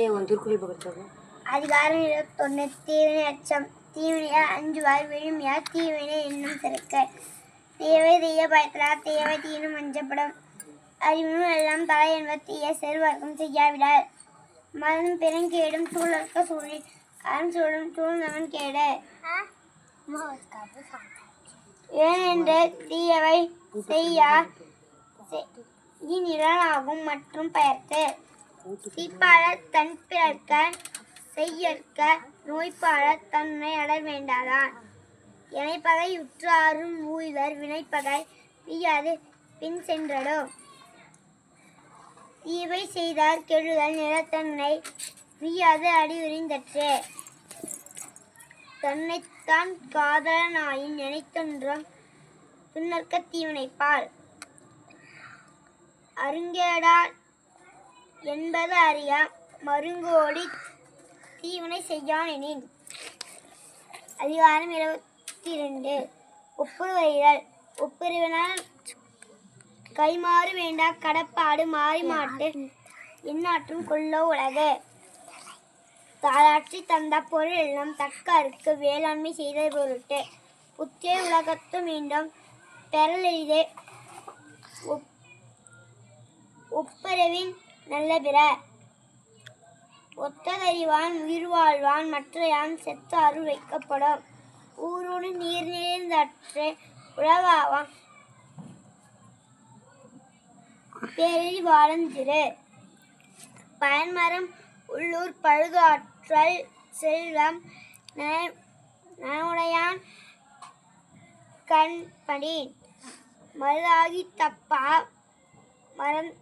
ஏ உன் திருக்குறள் பக்கத்து அதிகாரம் இருபத்தொன்னு தீவினை அச்சம். தீவினையா அஞ்சு அஞ்சுவார் விழுமியா தீவினை என்னும் சிறக்க. தேவை தீய பயத்தலா தேவை தீனும் அஞ்சப்படும். அறிவும் எல்லாம் தலை என்பது தீய செல்வர்க்கம் செய்யாவிடார் மதம் பிறங்கேடும் சூழற்க சூழல் அறம் சூழும் சூழ்ந்தவன் கேடு. ஏனென்று தீயவை செய்யா நிழலாகும் மற்றும் பெயர்த்து தீப்பாளர் தன் பிறர்க்க செய்யற்க நோய்ப்பாள தன்னை அடர் வேண்டாதான். இணைப்பகை உற்றாரும் ஊய்வர் வினைப்பகை பியாது பின் சென்றடோ. தீவை செய்தார் கெடுதல் நிலத்தன்னை பிய்யாது அடியுறிந்தற்றே தன்னைத்தான் காதலனாயின் நினைத்தொன்றும் துன்னற்க தீவினைப்பால். அருங்கேடா என்பது அறிய. மருங்கோடி தீவனை செய்யானெனின் அதிகாரம் இருபத்தி ரெண்டு ஒப்புருவறிதல் ஒப்புருவினால் கைமாறு வேண்டா கடப்பாடு மாறி மாட்டு. எந்நாற்றும் கொள்ள உலக. தாளாற்றி தந்த பொருள் எல்லாம் தக்க அறுக்கு வேளாண்மை செய்த பொருட்டு. புத்திய உலகத்து மீண்டும் பெறலெய்தே ஒப்- ஒப்பரவின் நல்ல பிற. ஒத்ததறிவான் உயிர் வாழ்வான் மற்றையான் செத்து அருள் வைக்கப்படும். ஊரோடு நீர் நிறைந்தற்று உலகாவான். பேரில் திரு. பயன்மரம் உள்ளூர் பழுதாற்றல் செல்வம் நனவுடையான் கண்படி. மருதாகி தப்பா மரம்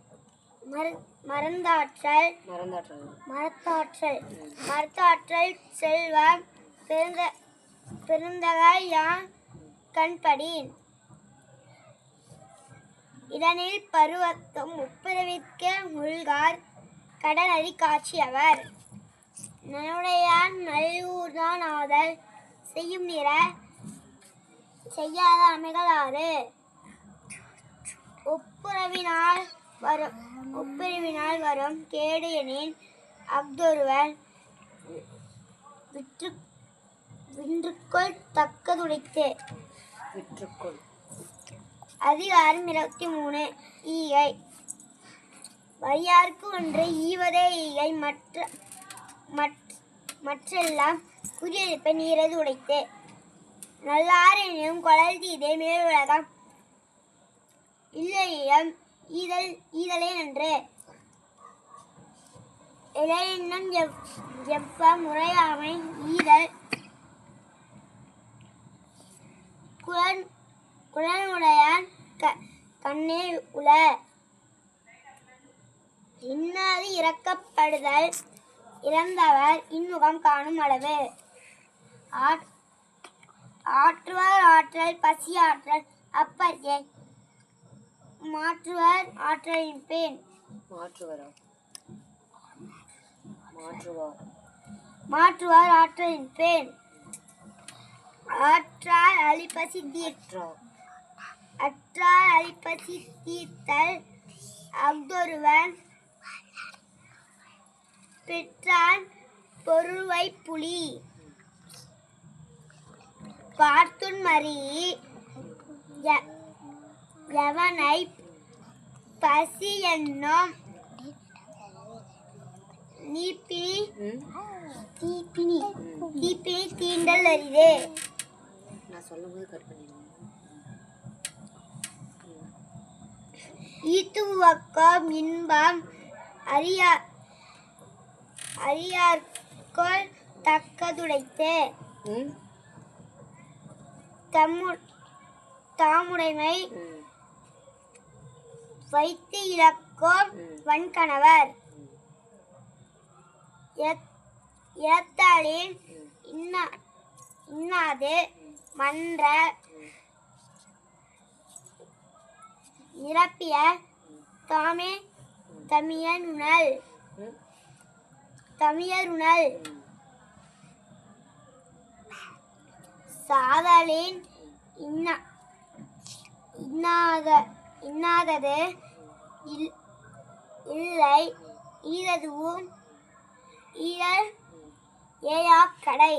மறந்தாற்றல் மரத்தாற்றல். மரத்தாற்றல் செல்வம் பெருந்த பெருந்தகாய் யான் கண்படீன் இதனில் பருவத்தும் உப்புரவிற்க முழ்கார் கடலடி காட்சியவர் நனுடையான் நல்லூர்தான் ஆதல் செய்யும் நிற செய்யாத அமைகளாறு ஒப்புரவினால் வரும். ஒப்புரவினால் வரும். கேடு எனின் அஃதொருவன் விற்று வின்றுக்குள் தக்கதுடைத்து. விற்றுக்கொள். அதிகாரம் இருபத்தி மூணு. ஈகை வரியார்க்கு ஒன்று ஈவதே ஈகை மற்ற மற்- மற்றெல்லாம் குறியெழுப்ப நீரது உடைத்து. நல்லாரெனும் கொழல் தீதே மேலுலகம் இல்லையிடம் ஈதல் ஈதலே நன்று. இளையன்னம் எப்ப முறையாமை ஈதல். குலன் குலனுடையான் க கண்ணே உல இன்னாது இறக்கப்படுதல் இறந்தவர் இன்முகம் காணும் அளவு. ஆற்- ஆற்றல் பசி ஆற்றல் அப்பர்க்கே மாற்றுவர் ஆற்றலின் பேன் மாற்றுவரா? மாற்றுவார். மாற்றுவார் ஆற்றலின் பேன் ஆற்றார் அழிப்பசி அற்றா அற்றார் அழிப்பசி தீர்த்தல் அஃதொருவன் பெற்றான் பொருவை புலி. பார்த்துன் மறி எவனை பசி என்னும் நீப்பினி தீப்பினி. தீப்பினி தீண்டல் அரிது நான் சொல்லும்போது கட் ஈத்துவக்கம் இன்பம் அறியா அறியார்கொள் தக்கதுடைத்து. தாமுடைமை வைத்து இழக்கும் வன்கணவர். இறத்தாளின் இன்னா இன்னாது மன்ற நிரப்பிய தாமே தமியனுணல். தமியருணல். சாதலின் இன்னா இன்னாத இன்னாதது இல் இல்லை ஈரதுவும் ஈரல் ஏயா கடை.